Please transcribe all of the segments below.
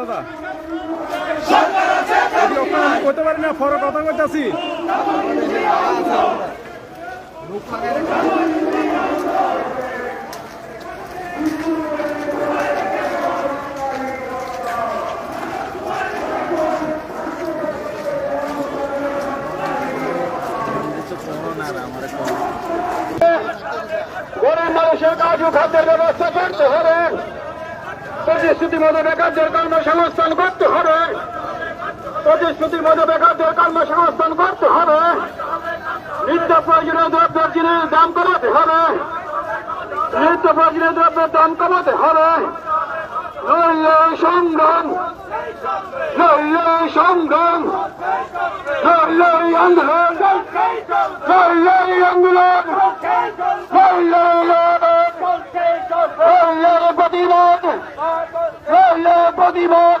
দাদা। আমি পারি না ফরক কথা গরিব মানুষের কাজ খাদ্যের ব্যবস্থা করতে হবে। প্রতিশ্রুতি মতো বেকারদের কর্মসংস্থান করতে হবে। প্রতিশ্রুতির মতো বেকারদের কর্মসংস্থান করতে হবে। নিত্য প্রয়োজনীয় দ্রব্যের জিনিস দাম কমাতে হবে। নিত্য প্রয়োজনীয় দ্রব্যের দাম কমাতে হবে। নইলে সংগ্রাম নইলে সংগ্রাম, নইলে আন্দোলন নইলে আন্দোলন প্রতিবাদ প্রতিবাদ।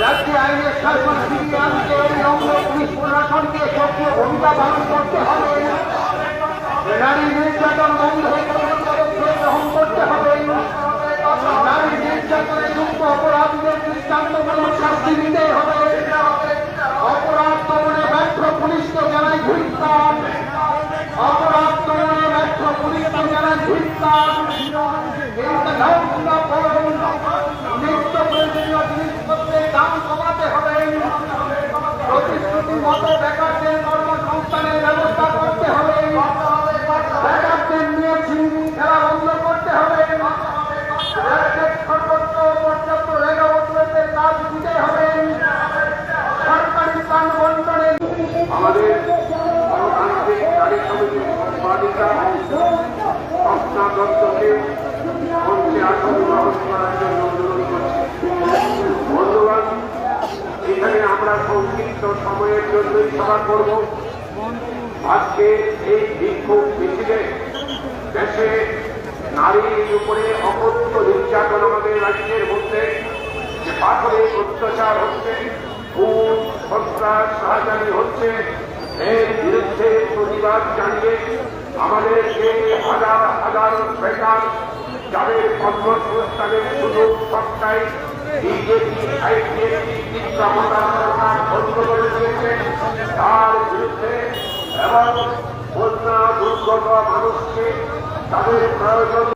রাজ্য আইনের শাসন ফিরিয়ে আনতে অঙ্গ পুলিশ প্রশাসনকে সক্রিয় ভূমিকা পালন করতে হবে। নারী নির্যাতন বন্ধ পদক্ষেপ গ্রহণ করতে হবে নারী নির্যাতনে যুক্ত অপরাধীদের দৃষ্টান্তমূলক শাস্তি দিতে হবে অপরাধ দমনে ব্যর্থ পুলিশকে জানাই ধিক্কার অপরাধ দমনে ব্যর্থ পুলিশকে জানাই ধিক্কার নিত্য প্রয়োজনীয় জিনিসপত্রের দাম কমাতে হবে প্রতিশ্রুতি মতো বেকারদের কর্মসংস্থানের ব্যবস্থা করতে হবে বেকারদের নিয়ে ছিনবি খেলা বন্ধ করতে হবে রাজ্যের সর্বোচ্চ পর্যাপ্ত রেগাবতুলের কাজ দিতে হবে সরকারি প্রাণ বন্টনে আমাদের গণতান্ত্রিক নারী সমিতির সম্পাদিকা স্বপ্না দত্তকে মঞ্চে আসন করার জন্য অনুরোধ করছি বন্ধুগণ, এখানে আমরা সংক্ষিপ্ত সময়ের জন্যই সভা করব। আজকে এই বিক্ষোভ মিছিলে দেশে নারীর উপরে অকথ্য নির্যাতন আমাদের রাজ্যের মধ্যে, যে পাথরে অত্যাচার হচ্ছে, খুন, সন্ত্রাস সাহায্যানি হচ্ছে, এর বিরুদ্ধে প্রতিবাদ জানিয়ে আমাদের যে হাজার হাজার বেকার যাদের কর্মসংস্থানের সুযোগ সবটাই বিজেপি, আইপিএসি ক্ষমতা সরকার বন্ধ করে দিয়েছে, তার বিরুদ্ধে এবং বন্যা দুর্গত মানুষকে তাদের প্রয়োজন